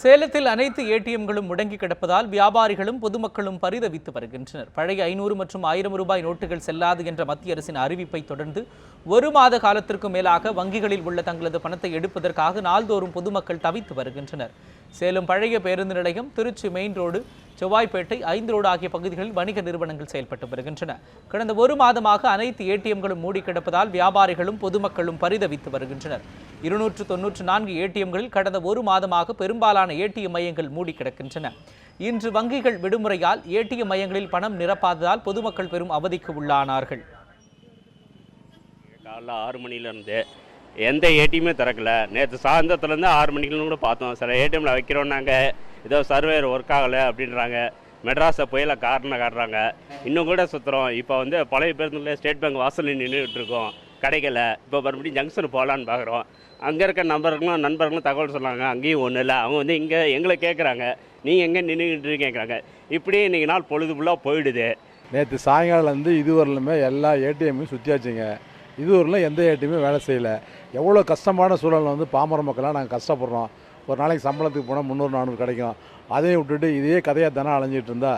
சேலத்தில் அனைத்து ஏடிஎம்களும் முடங்கி கிடப்பதால் வியாபாரிகளும் பொதுமக்களும் பரிதவித்து வருகின்றனர். பழைய ஐநூறு மற்றும் ஆயிரம் ரூபாய் நோட்டுகள் செல்லாது என்ற மத்திய அரசின் அறிவிப்பை தொடர்ந்து ஒரு மாத காலத்திற்கு மேலாக வங்கிகளில் உள்ள தங்களது பணத்தை எடுப்பதற்காக நாள்தோறும் பொதுமக்கள் தவித்து வருகின்றனர். சேலம் பழைய பேருந்து நிலையம் திருச்சி மெயின் ரோடு செவ்வாய்ப்பேட்டை ஐந்து ரோடு ஆகிய பகுதிகளில் வணிக நிறுவனங்கள் செயல்பட்டு வருகின்றன. கடந்த ஒரு மாதமாக அனைத்து ஏடிஎம்களும் மூடி கிடப்பதால் வியாபாரிகளும் பொதுமக்களும் பரிதவித்து வருகின்றனர். இருநூற்று தொன்னூற்று நான்கு ஏடிஎம்களில் கடந்த ஒரு மாதமாக பெரும்பாலான ஏடிஎம் மையங்கள் மூடி கிடக்கின்றன. இன்று வங்கிகள் விடுமுறையால் ஏடிஎம் மையங்களில் பணம் நிரப்பாததால் பொதுமக்கள் பெரும் அவதிக்கு உள்ளானார்கள். காலைல ஆறு மணிலேருந்து எந்த ஏடிஎம்மே திறக்கல. நேற்று சாயந்தரத்துலேருந்து ஆறு மணிக்குன்னு கூட பார்த்தோம். சில ஏடிஎம்மில் வைக்கிறோம் நாங்கள் ஏதோ சர்வேர் ஒர்க் ஆகலை அப்படின்றாங்க. மெட்ராஸை புயலை காரணம் காட்டுறாங்க. இன்னும் கூட சுற்றுறோம் இப்போ வந்து பழைய பேருந்துல ஸ்டேட் பேங்க் வாசலில் நின்றுட்டுருக்கோம் கிடைக்கல. இப்போ மறுபடியும் ஜங்ஷன் போகலான்னு பார்க்குறோம் அங்கே இருக்க நண்பர்களும் நண்பர்களும் தகவல் சொன்னாங்க. அங்கேயும் ஒன்றும் இல்லை. அவங்க வந்து இங்கே எங்களை கேட்குறாங்க நீங்கள் எங்கே நின்றுக்கிட்டு கேட்குறாங்க இப்படியே இன்றைக்கி நாள் பொழுது ஃபுல்லாக போயிடுது. நேற்று சாயங்காலம் வந்து இது இதுவரையிலுமே எல்லா ஏடிஎம்மையும் சுற்றியாச்சுங்க இதுவரையிலும் எந்த ஏடிஎம்மே வேலை செய்யலை. எவ்வளோ கஷ்டமான சூழலில் வந்து பாமர மக்களாக நாங்கள் கஷ்டப்படுறோம். ஒரு நாளைக்கு சம்பளத்துக்கு போனால் முந்நூறு நானூறு கிடைக்கும். அதையும் விட்டுட்டு இதே கதையாக தானே அலைஞ்சிட்டு இருந்தா?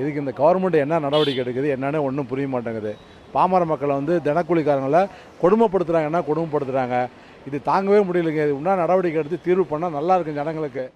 இதுக்கு இந்த கவர்மெண்ட் என்ன நடவடிக்கை எடுக்குது என்னன்னு ஒன்றும் புரிய மாட்டேங்குது. பாமர மக்களை வந்து தினக்கூலிக்காரங்களை கொடுமைப்படுத்துகிறாங்கன்னா கொடுமைப்படுத்துகிறாங்க இது தாங்கவே முடியலைங்க. இது இன்னும் நடவடிக்கை எடுத்து தீர்வு பண்ணால் நல்லா இருக்கும் ஜனங்களுக்கு.